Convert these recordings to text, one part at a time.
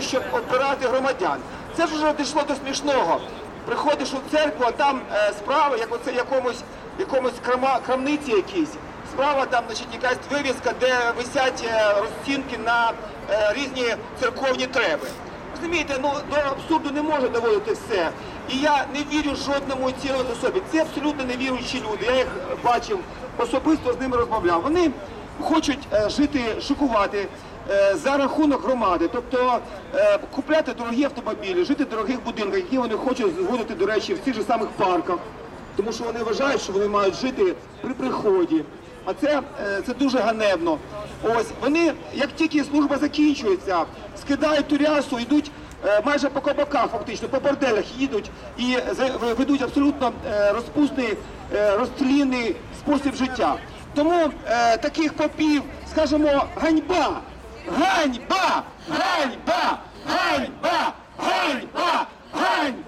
щоб обирати громадян. Це ж вже дійшло до смішного. Приходиш у церкву, а там е, справа, як оце якомусь, якомусь крама, крамниці якійсь. Справа там, значить, якась вивіска, де висять е, розцінки на е, різні церковні треби. Розумієте, ну до абсурду не може доводити все. І я не вірю жодному цілому особі. Це абсолютно невіруючі люди. Я їх бачив особисто з ними розмовляв. Вони хочуть е, жити, шокувати е, за рахунок громади, тобто е, купляти дорогі автомобілі, жити в дорогих будинках, які вони хочуть зводити, до речі, в цих же самих парках, тому що вони вважають, що вони мають жити при приході. А це, це дуже ганебно. Ось вони, як тільки служба закінчується, скидають ту рясу, йдуть майже по кабаках, фактично, по борделях їдуть і ведуть абсолютно розпусний, розтлінний спосіб життя. Тому е, таких попів, скажімо, ганьба! Ганьба! Ганьба! Ганьба! Ганьба! Ганьба!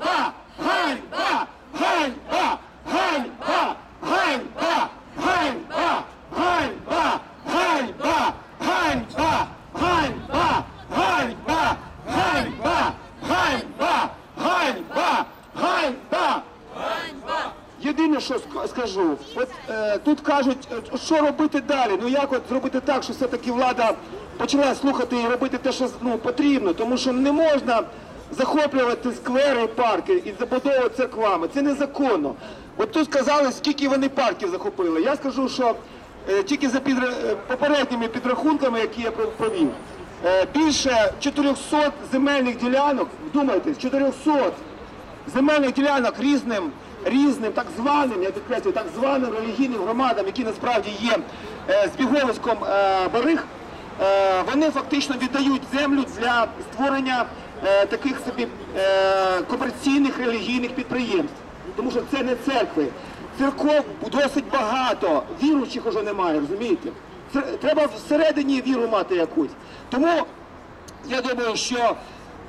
Єдине, що скажу, от е, тут кажуть, е, що робити далі. Ну як от зробити так, що все-таки влада почала слухати і робити те, що ну, потрібно, тому що не можна захоплювати сквери і парки і забудовувати церквами. Це незаконно. От тут сказали, скільки вони парків захопили. Я скажу, що е, тільки за підра- е, попередніми підрахунками, які я про- провів, е, більше 400 земельних ділянок, вдумайтесь, 400 земельних ділянок різним, різним так званим, я підкреслюю, так званим релігійним громадам, які насправді є е, збіговиськом е, бариг, е, вони фактично віддають землю для створення таких собі комерційних релігійних підприємств. Тому що це не церкви. Церков досить багато, віруючих уже немає, розумієте? Треба всередині віру мати якусь. Тому я думаю, що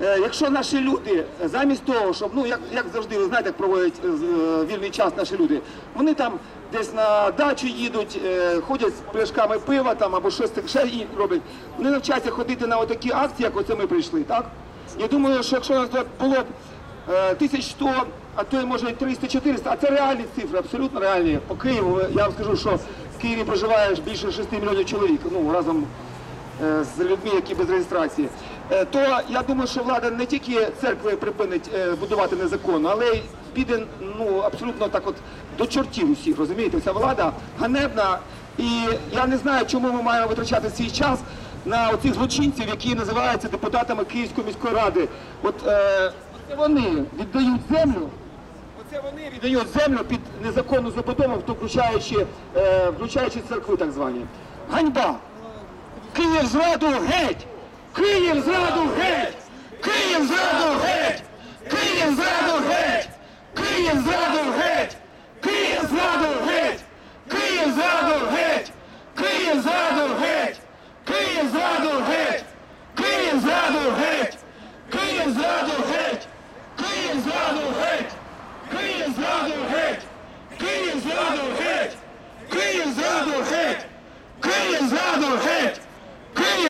якщо наші люди е, замість того, щоб ну як, як завжди, ви знаєте, як проводять е, е, вільний час наші люди, вони там десь на дачу їдуть, е, ходять з пляшками пива там або щось так- ще роблять. Вони навчаться ходити на отакі акції, як оце ми прийшли, так? Я думаю, що якщо у нас було б е, 1100, а то й може 300-400, а це реальні цифри, абсолютно реальні. По Києву я вам скажу, що в Києві проживає більше 6 мільйонів чоловік. Ну разом е, з людьми, які без реєстрації, е, то я думаю, що влада не тільки церкви припинить е, будувати незаконно, але й піде ну абсолютно так, от до чортів усіх. Розумієте, ця влада ганебна, і я не знаю, чому ми маємо витрачати свій час на оцих злочинців, які називаються депутатами Київської міської ради. От е, оце вони віддають землю. Оце вони віддають землю під незаконну забудову, включаючи, е, включаючи церкви так звані. Ганьба! Київ зраду геть! Київ зраду геть! Київ зраду геть! Київ зраду геть! Київ зраду геть! Київ зраду геть! Київ зраду геть! Київ зраду геть! Київ зраду геть! Київ зраду геть! Київ зраду геть! Київ зраду геть! Київ зраду геть!